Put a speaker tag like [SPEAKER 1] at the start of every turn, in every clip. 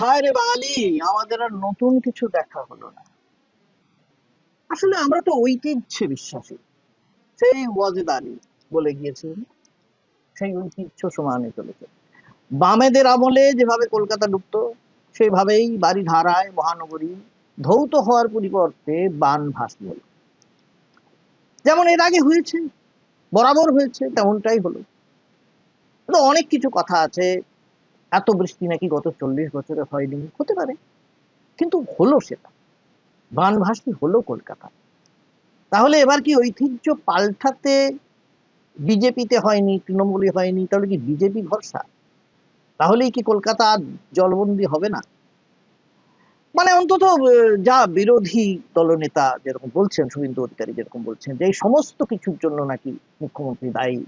[SPEAKER 1] হায় রে বাঙালি, আমাদের আর নতুন কিছু দেখা হলো না। আসলে আমরা তো ঐতিহ্যে বিশ্বাসী। সেই ওয়াজেদারি বলে গিয়েছিলেন সেই ঐতিহ্য সমানে চলেছে। বামেদের আমলে যেভাবে কলকাতা ডুবত, সেভাবেই বাড়ি ধারায় মহানগরী ধৌত হওয়ার পরিবর্তে বান ভাসি হলো যেমন এর আগে হয়েছে, বরাবর হয়েছে, তেমনটাই হলো। অনেক কিছু কথা আছে এত বৃষ্টি নাকি গত চল্লিশ বছরে হয়নি? হতে পারে। কিন্তু হলো সেটা। বানভাসী হলো কলকাতা। তাহলে এবার কি ঐতিহ্য পাল্টাতে বিজেপিতে হয়নি, তৃণমূলে হয়নি, তাহলে কি বিজেপি ভরসা? তাহলেই কি কলকাতা আর জলবন্দি হবে না? মানে অন্তত যা বিরোধী দলনেতা যেরকম বলছেন, শুভেন্দু অধিকারী যেরকম বলছেন, যে এই সমস্ত কিছুর জন্য নাকি মুখ্যমন্ত্রী দায়ী।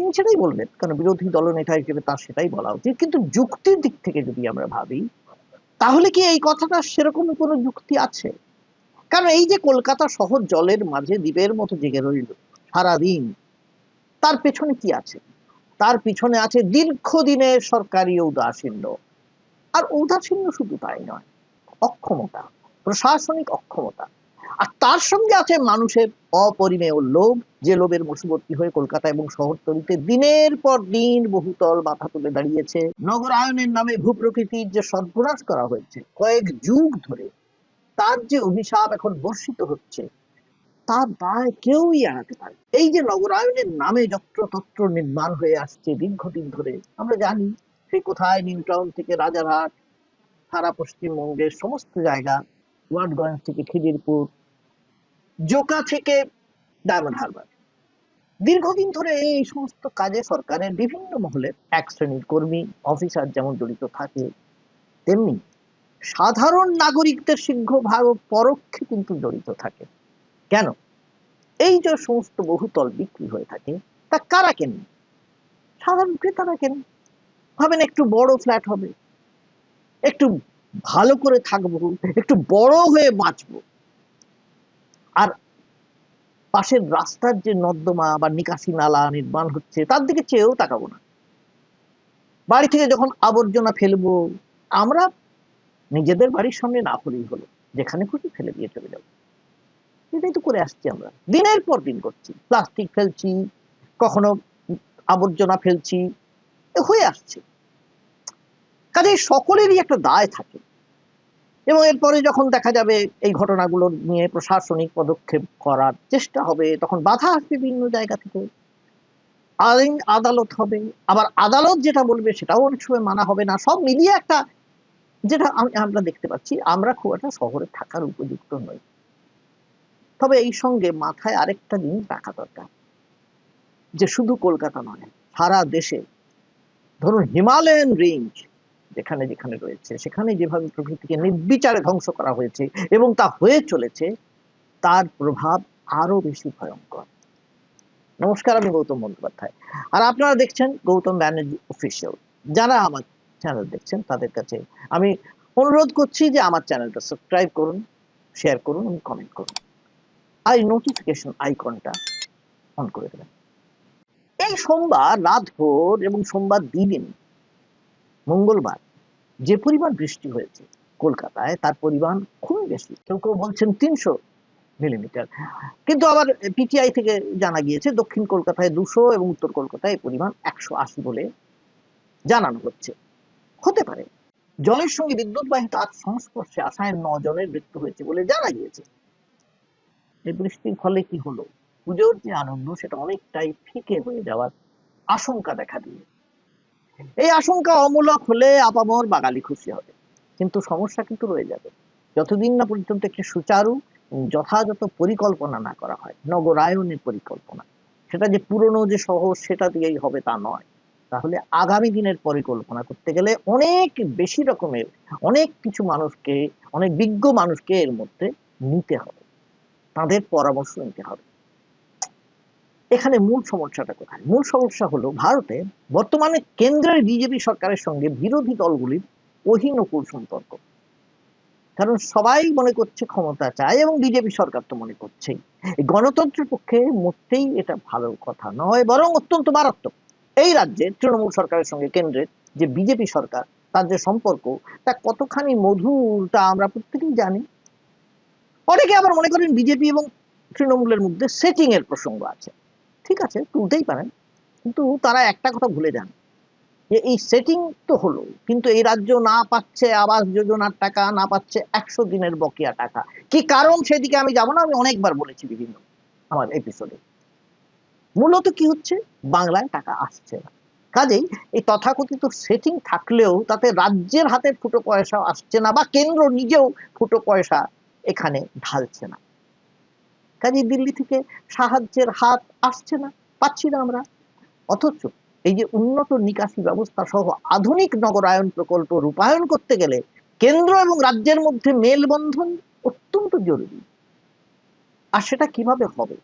[SPEAKER 1] তিনি সেটাই বলবেন কারণ বিরোধী দলনেতা হিসেবে তার সেটাই বলা উচিত। কিন্তু যুক্তির দিক থেকে যদি আমরা ভাবি, তাহলে কি এই কথাটা সেরকম কোনো যুক্তি আছে? কারণ এই যে কলকাতা শহর জলের মাঝে দ্বীপের মতো জেগে রইল সারাদিন, তার পেছনে কি আছে? তার পিছনে আছে দীর্ঘদিনের সরকারি ঔদাসীন্য আর ঔদাসীন্য শুধু তাই নয়, অক্ষমতা, প্রশাসনিক অক্ষমতা। আর তার সঙ্গে আছে মানুষের অপরিমেয় লোভ, যে লোভের বশবর্তী হয়ে কলকাতা এবং শহরতলিতে দিনের পর দিন বহুতল মাথা তুলে দাঁড়িয়েছে। নগরায়নের নামে ভূপ্রকৃতির যে সর্বনাশ করা হয়েছে, কয়েক যুগ ধরে তার যে অভিশাপ এখন বর্ষিত হচ্ছে তার দায় কেউই এড়াতে পারে এই যে নগরায়নের নামে যত্রতত্র নির্মাণ হয়ে আসছে দীর্ঘদিন ধরে, আমরা জানি সে কোথায় নিউ টাউন থেকে রাজারহাট, সারা পশ্চিমবঙ্গের সমস্ত জায়গা ওয়ার্ডগঞ্জ থেকে খিদিরপুর জোকা থেকে ডায়মন্ড হারবার। দীর্ঘদিন ধরে এই সমস্ত কাজে সরকারের বিভিন্ন মহলের এক শ্রেণির কর্মী, অফিসার যেমন জড়িত থাকে, তেমনি সাধারণ নাগরিকদের সিংহভাগ পরোক্ষে কিন্তু জড়িত থাকে। কেন? এই যে সমস্ত বহুতল বিক্রি হয়ে থাকে, তা কারা কেন? সাধারণ ক্রেতারা কেন? ভাবেন একটু বড় ফ্ল্যাট হবে, একটু ভালো করে থাকব, একটু বড় হয়ে বাঁচবো। আর পাশের রাস্তার যে নর্দমা বা নিকাশি নালা নির্মাণ হচ্ছে, তার দিকে চেয়েও তাকাবো না। বাড়ি থেকে যখন আবর্জনা ফেলব, আমরা নিজেদের বাড়ির সামনে না হলেই হলো, যেখানে খুশি ফেলে দিয়ে চলে যাব। এটাই তো করে আসছি আমরা। দিনের পর দিন করছি। প্লাস্টিক ফেলছি, কখনো আবর্জনা ফেলছি হয়ে আসছে। কাজে সকলেরই একটা দায় থাকে। এবং এরপরে যখন দেখা যাবে এই ঘটনাগুলো নিয়ে প্রশাসনিক পদক্ষেপ করার চেষ্টা হবে, তখন বাধা আসবে বিভিন্ন জায়গা থেকে। আইন আদালত হবে। আবার আদালত যেটা বলবে সেটাও অনেক সময় মানা হবে না। সব মিলিয়ে একটা যেটা আমরা দেখতে পাচ্ছি, আমরা খুব একটা শহরে থাকার উপযুক্ত নই। তবে এই সঙ্গে মাথায় আরেকটা জিনিস রাখা দরকার। যে শুধু কলকাতা নয়, সারা দেশে। ধরুন হিমালয়ান রেঞ্জ যেখানে যেখানে রয়েছে, সেখানে যেভাবে প্রকৃতিকে নির্বিচারে ধ্বংস করা হয়েছে এবং তা হয়ে চলেছে, তার প্রভাব আরও বেশি ভয়ঙ্কর। নমস্কার, আমি গৌতম বন্দ্যোপাধ্যায়। আর আপনারা দেখছেন গৌতম ব্যানার্জি অফিসিয়াল যারা আমার চ্যানেল দেখছেন, তাদের কাছে আমি অনুরোধ করছি যে আমার চ্যানেলটা সাবস্ক্রাইব করুন শেয়ার করুন, এবং কমেন্ট করুন। আর এই নোটিফিকেশন আইকনটা অন করে দেবেন। এই সোমবার রাত ভোর এবং সোমবার দিন মঙ্গলবার যে পরিমাণ বৃষ্টি হয়েছে কলকাতায়, তার পরিমাণ খুবই বেশি। কেউ কেউ বলছেন তিনশো মিলিমিটার। কিন্তু আবার পিটিআই থেকে জানা গিয়েছে, দক্ষিণ কলকাতায় দুশো এবং উত্তর কলকাতায় পরিমাণ একশো আশি বলে জানানো হচ্ছে। হতে পারে। জলের সঙ্গে বিদ্যুৎ বাহিত আজ সংস্পর্শে আসায় জনের মৃত্যু হয়েছে বলে জানা গিয়েছে। এই বৃষ্টির ফলে কি হলো? পুজোর যে আনন্দ, সেটা অনেকটাই ফিকে হয়ে যাওয়ার আশঙ্কা দেখা দিয়ে এই আশঙ্কা অমূলক হলে আপামর বাঙালি খুশি হবে। কিন্তু সমস্যা কিন্তু রয়ে যাবে। যতদিন না পর্যন্ত একটি সুচারু, যথাযথ পরিকল্পনা না করা হয় নগরায়নের পরিকল্পনা, সেটা যে পুরনো যে শহর সেটা দিয়েই হবে তা নয়। তাহলে আগামী দিনের পরিকল্পনা করতে গেলে অনেক বেশি রকমের, অনেক কিছু মানুষকে, অনেক বিজ্ঞ মানুষকে এর মধ্যে নিতে হবে। তাদের পরামর্শ নিতে হবে। এখানে মূল সমস্যাটা কোথায়? মূল সমস্যা হলো ভারতে বর্তমানে কেন্দ্রের বিজেপি সরকারের সঙ্গে বিরোধী দলগুলির অহিনকুল সম্পর্ক। কারণ সবাই মনে করছে ক্ষমতা চায় এবং বিজেপি সরকার তো মনে করছেই। গণতন্ত্রের পক্ষে মোটেই এটা ভালো কথা নয়, বরং অত্যন্ত মারাত্মক। এই রাজ্যে তৃণমূল সরকারের সঙ্গে কেন্দ্রের যে বিজেপি সরকার, তার যে সম্পর্ক, তা কতখানি মধুর তা আমরা প্রত্যেকেই জানি। অনেকে আবার মনে করেন বিজেপি এবং তৃণমূলের মধ্যে সেটিং এর প্রসঙ্গ আছে। ঠিক আছে, তুলতেই পারেন। কিন্তু তারা একটা কথা ভুলে যান যে এই সেটিং তো হলো, কিন্তু এই রাজ্য না পাচ্ছে আবাস যোজনার টাকা, না পাচ্ছে একশো দিনের বকেয়া টাকা। কি কারণ? সেদিকে আমি যাব না, আমি অনেকবার বলেছি বিভিন্ন আমার এপিসোডে মূলত কি হচ্ছে? বাংলায় টাকা আসছে না। কাজেই এই তথাকথিত সেটিং থাকলেও তাতে রাজ্যের হাতে ফুটো পয়সা আসছে না, বা কেন্দ্র নিজেও ফুটো পয়সা এখানে ঢালছে না। কাজে দিল্লি থেকে সাহায্যের হাত আসছে না, পাচ্ছি না আমরা। অথচ এই যে উন্নত নিকাশি ব্যবস্থা সহ আধুনিক নগরায়ন প্রকল্প রূপায়ণ করতে গেলে কেন্দ্র এবং রাজ্যের মধ্যে মেলবন্ধন অত্যন্ত জরুরি। আর সেটা কীভাবে হবে?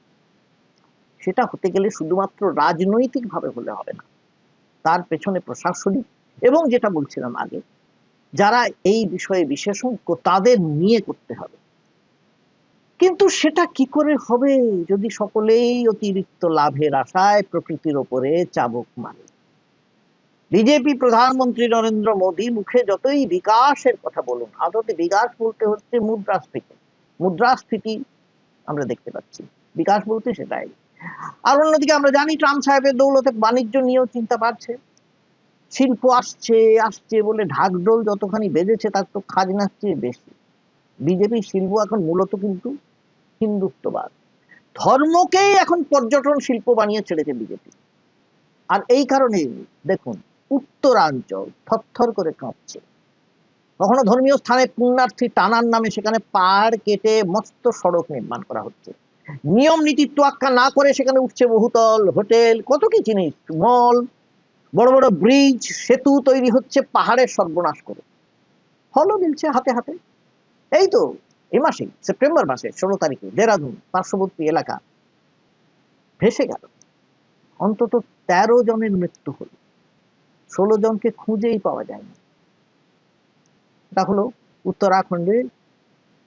[SPEAKER 1] সেটা হতে গেলে শুধুমাত্র রাজনৈতিক ভাবে হলে হবে না। তার পেছনে প্রশাসনিক এবং যেটা বলছিলাম আগে, যারা এই বিষয়ে বিশেষজ্ঞ তাদের নিয়ে করতে হবে। কিন্তু সেটা কি করে হবে যদি সকলেই অতিরিক্ত লাভের আশায় প্রকৃতির ওপরে চাবুক মারে বিজেপি প্রধানমন্ত্রী নরেন্দ্র মোদী মুখে যতই বিকাশের কথা বলুন, আদতে বিকাশ বলতে হচ্ছে মুদ্রাস্ফীতি। মুদ্রাস্ফীতি আমরা দেখতে পাচ্ছি। বিকাশ বলতে সেটাই। আর অন্যদিকে আমরা জানি ট্রাম্প সাহেবের দৌলতে বাণিজ্য নিয়েও চিন্তা পাচ্ছে শিল্প আসছে আসছে বলে ঢাকঢোল যতখানি বেজেছে তার তো খাজনার চেয়ে বেশি। বিজেপি শিল্প এখন মূলত কিন্তু হিন্দুত্ববাদ। ধর্মকেই এখন পর্যটন শিল্প বানিয়ে ছেড়েছে বিজেপি। আর এই কারণে দেখুন, উত্তরাঞ্চল থরথর করে কাঁপছে। কখনো ধর্মীয় স্থানে পুণ্যার্থী টানার নামে সেখানে পাহাড় কেটে মস্ত সড়ক নির্মাণ করা হচ্ছে। নিয়ম নীতি তোয়াক্কা না করে সেখানে উঠছে বহুতল, হোটেল, কত কি জিনিস, মল, বড় বড় ব্রিজ, সেতু তৈরি হচ্ছে পাহাড়ের সর্বনাশ করে। ফলও মিলছে হাতে হাতে। এই তো এই মাসেই সেপ্টেম্বর মাসে ষোলো তারিখে দেরাদুন, পার্শ্ববর্তী এলাকা ভেসে গেল। অন্তত তেরো জনের মৃত্যু হল। ষোলো জনকে খুঁজেই পাওয়া যায়নি। এটা হলো উত্তরাখণ্ডে,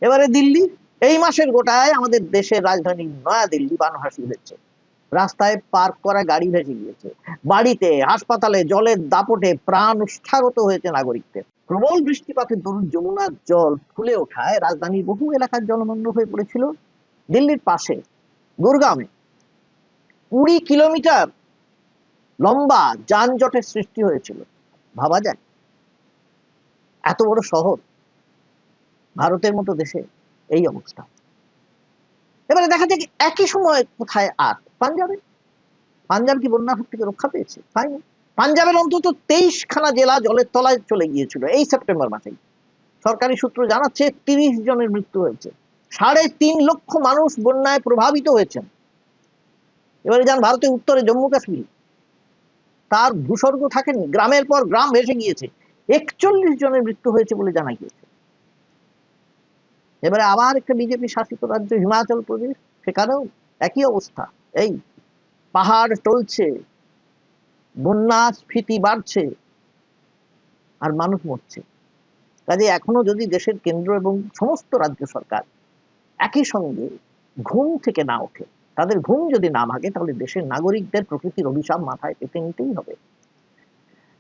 [SPEAKER 1] এবারে দিল্লি। এই মাসের গোটায় আমাদের দেশের রাজধানী নয়া দিল্লি বানভাসী হয়েছে। রাস্তায় পার্ক করা গাড়ি ভেসে গিয়েছে। বাড়িতে, হাসপাতালে, জলের দাপটে প্রাণ উষ্ঠাগত হয়েছে নাগরিকদের। প্রবল বৃষ্টিপাতের দরুন যমুনার জল ফুলে ওঠায় রাজধানীর বহু এলাকার জলমগ্ন হয়ে পড়েছিল দিল্লির পাশে গুরগামে কুড়ি কিলোমিটার লম্বা যানজটের সৃষ্টি হয়েছিল, ভাবা যায়। এত বড় শহর ভারতের মতো দেশে এই অবস্থা। এবারে দেখা যায় একই সময় কোথায় আর, পাঞ্জাবে? পাঞ্জাব কি বন্যার হাত থেকে রক্ষা পেয়েছে? পাইনি পাঞ্জাবের অন্তত তেইশ খানা জেলা জলের তলায় চলে গিয়েছিল এই সেপ্টেম্বর মাসেই। সরকারি সূত্র জানাচ্ছে, তিরিশ জনের মৃত্যু হয়েছে। সাড়ে তিন লক্ষ মানুষ বন্যায় প্রভাবিত হয়েছেন। এবারে যান ভারতের উত্তরে জম্মু কাশ্মীর। তার ভূস্বর্গ থাকেনি, গ্রামের পর গ্রাম ভেসে গিয়েছে। একচল্লিশ জনের মৃত্যু হয়েছে বলে জানা গিয়েছে। এবারে আবার একটা বিজেপি শাসিত রাজ্য, হিমাচল প্রদেশ, সেখানেও একই অবস্থা। এই পাহাড় টলছে বন্যা স্ফীতি বাড়ছে আর মানুষ মরছে। কাজে এখনও যদি দেশের কেন্দ্র এবং সমস্ত রাজ্য সরকার একই সঙ্গে ঘুম থেকে না ওঠে, তাদের ঘুম যদি না ভাগে তাহলে দেশের নাগরিকদের প্রকৃতির অভিশাপ মাথায় পেতে নিতেই হবে।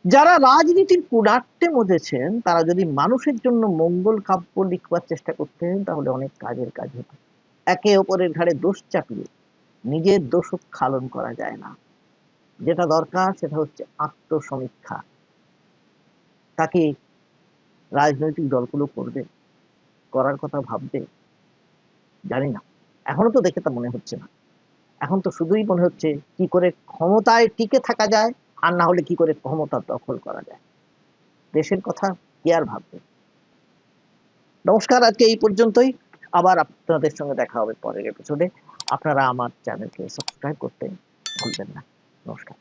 [SPEAKER 1] যারা রাজনীতির কুড়াট্টে মজেছেন, তারা যদি মানুষের জন্য মঙ্গল কাব্য লিখবার চেষ্টা করতেন, তাহলে অনেক কাজের কাজ হতো। একে অপরের ঘাড়ে দোষ চাপিয়ে নিজের দোষ খালন করা যায় না। যেটা দরকার সেটা হচ্ছে আত্মসমীক্ষা। তাকে রাজনৈতিক দলগুলো করবে, করার কথা ভাববে? জানি না। এখনও তো দেখে তা মনে হচ্ছে না। এখন তো শুধুই মনে হচ্ছে কি করে ক্ষমতায় টিকে থাকা যায় আর না হলে কি করে ক্ষমতা দখল করা যায়। দেশের কথা কে আর ভাববে? নমস্কার, আজকে এই পর্যন্তই। আবার আপনাদের সঙ্গে দেখা হবে পরের এপিসোডে আপনারা আমার চ্যানেলকে সাবস্ক্রাইব করতে ভুলবেন না। どうですか